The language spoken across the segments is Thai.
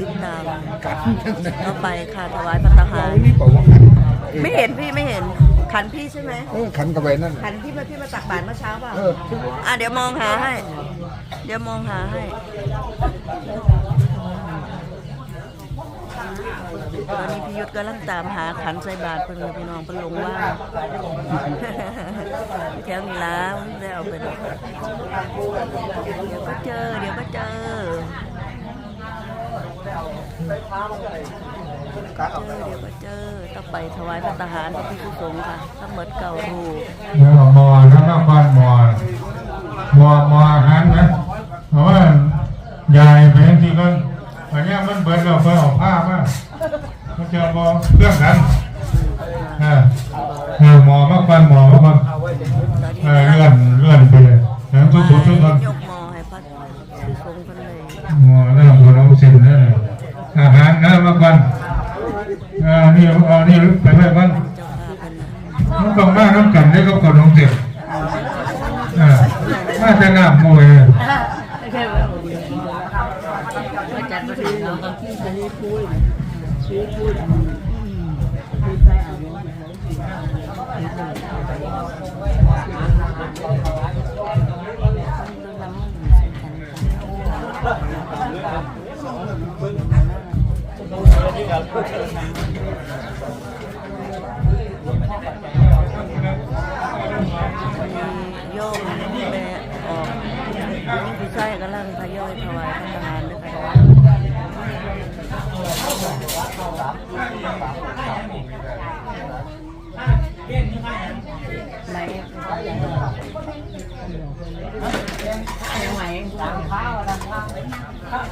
ติดตามกันก็ไปค่ะถวายพระทหารนี่บอกว่ากันไม่เห็นพี่ไม่เห็นขันพี่ใช่ไหมเออขันกับไปนั่นขันที่มาพี่มาตักบาตรเมื่อเช้าเปล่าเอออะเดี๋ยวมองหาให้ เดี๋ยวมองหาให้ตอนนี้พี่ยุทธกำลังตามหาขันใส่บาตรเพิ่นเลยพี่น้องเพิ่นลงว่าแถวนี้แล้วได้เอาไปดอกเดี๋ยวก็เจอ เดี๋ยวก็เจอกะ เจอเดี๋ยวก็เจอต้องไปถวายพระทหารพระพิฆสงฆ์ค่ะทั้งหมดเก่ารูปแล้วมอแล้วก็บ้านมอมอมอหารนะเพราะว่ายายไปทั้งทีก็อันนี้มันเบิดเราไปเอาผ้ามามันจะมอเครื่องกันเออหมอมากกว่าหมอมากกว่านเออเลื่อนเลื่อนไปเลยแล้วทุกทุกทุกคน อ่านี่เอานี่ไปไว้บ้านเจ้าภาพเพิ่นน่ะมันต้องมาน้ำกันได้ก็ก่อนน้องเด็กอ่ามาจะน้ำมวยจัดมาถึงเนาะโย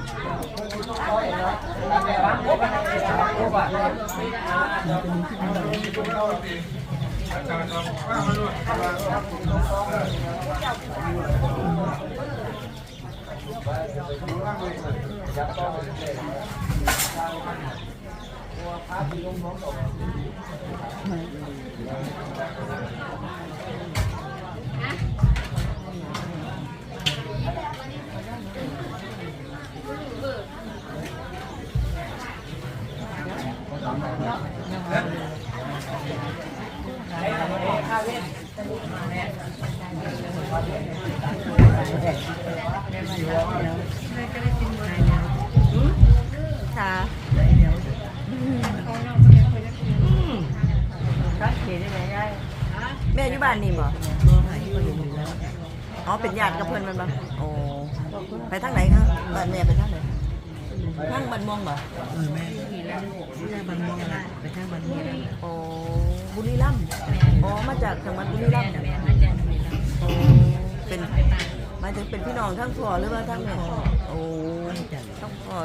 ไปถามเรา อันนั้นว่า ค่ะ แม่ อยู่บ้านนี่บ่อ๋อเป็นญาติกับเพื่อนมันบ่โอ้ไปทางไหนครับบ้านแม่ไปทางไหนทางบ้านม่วงบ่เออแม่แม่บันมองละไปทางบันมองละโอ้บุรีรัมย์อ๋อมาจากจังหวัดบุรีรัมย์โอ้เป็นหมายถึงเป็นพี่น้องทั้งพ่อหรือว่าทั้งแม่โอ้ต้องพ่อ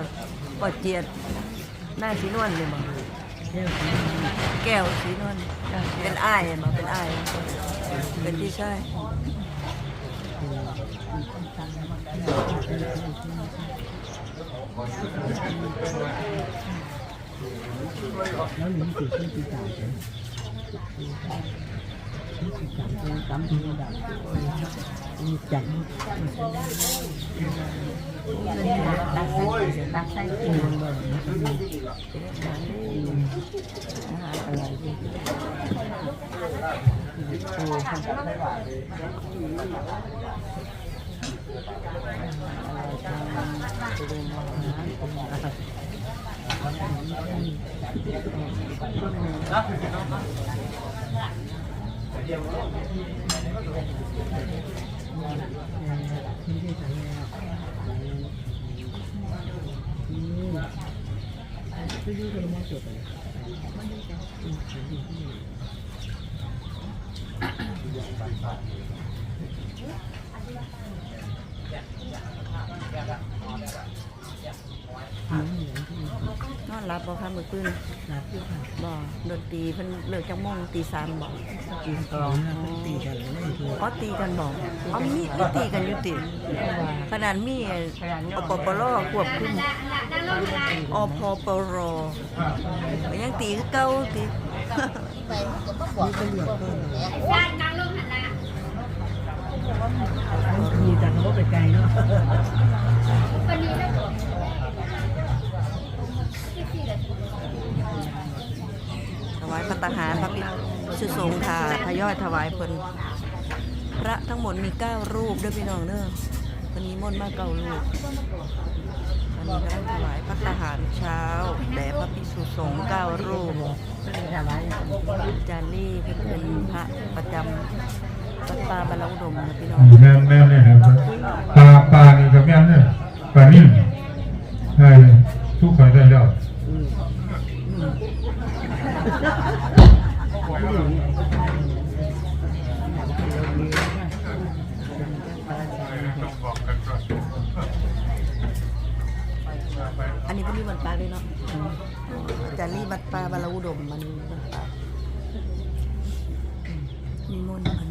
พ่อเจียดหน้าสีนวลเลยบ่เที่ยวกัน แก้วสีนวลเป็นอ้ายบ่เป็นอ้ายเป็นพี่ชายแล้วหนึ่งสี่ที่ที่สามที่ที่สามที่กำที่ดับมีจันตักใส่ตักใส่กินบ่อยอาหารอะไรที่ โอ้ค่ะไม่ได้ทำแล้วอืมไปดูกั นอนหลืองที่นอนรับบ่ค่ะมือคืนหลับอยู่ค่ะบ่ดนตรีเพิ่นเลิกจังมงตีสามบ่กินกองตีกันเลยอ๋อตีกันบ่อ๋อมีมีตีกันอยู่ติขนาดมีอปปรควบคุมอพปรก็ยังตีคือเก่าตินี่ก็เหลือก็ มีแต่เขาไปไกลเนาะถวายพระตาหารพระภิกษุสงฆ์ค่ะทยอยถวายเพิ่นพระทั้งหมดมี9รูปด้วยพี่น้องเด้อวันนี้มนต์มาเก้ารูปอันนี้ก็ถวายพระตาหารเช้าแด่พระภิกษุสงฆ์9รูปก็เลยถวายจารีเพิ่นเป็นพระประจำ วัดป่าบรรลุดมนะพี่น้องแม่นแม่นเลยครับปลาปลานี่ก็แม่นเลยปลานิ่มใช่ทุกคนได้แล้วอันนี้เป็นนี่วัดป่าด้วยเนาะจารีวัดป่าบรรลุดมมันวัดป่ามีมนต์มัน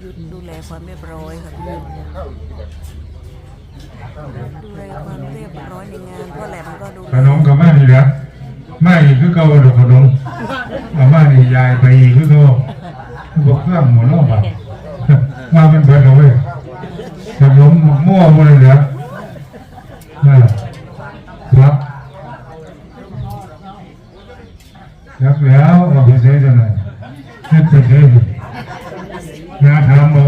หยุ ดูแลความเรียบร้อยค่ะพี่ดูแลความเรียบร้อยในงานพ่อแหลมก็ดูขนมกับมานี่แหละมาอีกคือเก่าดอกขนมเอามานี่ยายไปอีกคือเก่าบอกเครื่องหมดแล้วบ่มาเป็นเบิดเอาเว้ยขนมมั่วหมดเลยเหรอนั่นล่ะครับครับแล้วเอาไปใช้จังไหนนึกไปใช้ ดิอย่าถามเอา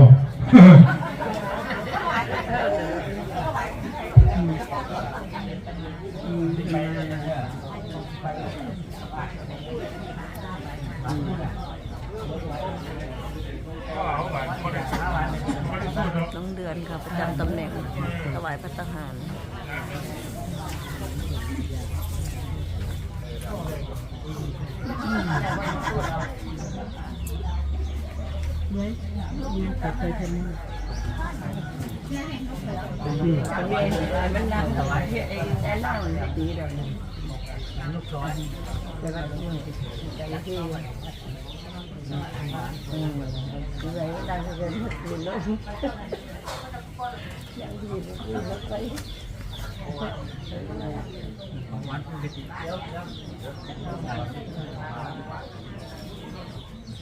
น้องเดือนค่ะประจำตำแหน่งถวายพระทหาร เมื่อเนี่ยตัดไปทำไมมันมีมันนั่งถวายไอ้ไอ้เล่าตีเดี๋ยวนี้ลู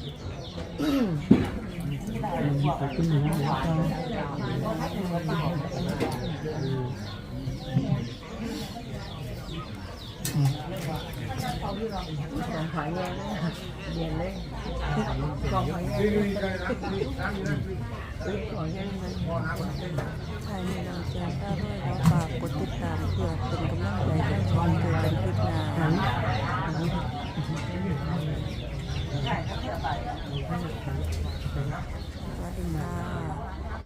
ของขอบคุณหนูนะของขายแย่เลยเย็นเลยของขายแย่เลยของแย่เลยใครมีเราแจ้งได้ด้วยเราฝากกดติดตามเพื่อเป็นกำลังใจให้ชมเจอกันคลิปหน้า สวัสดีค่ะ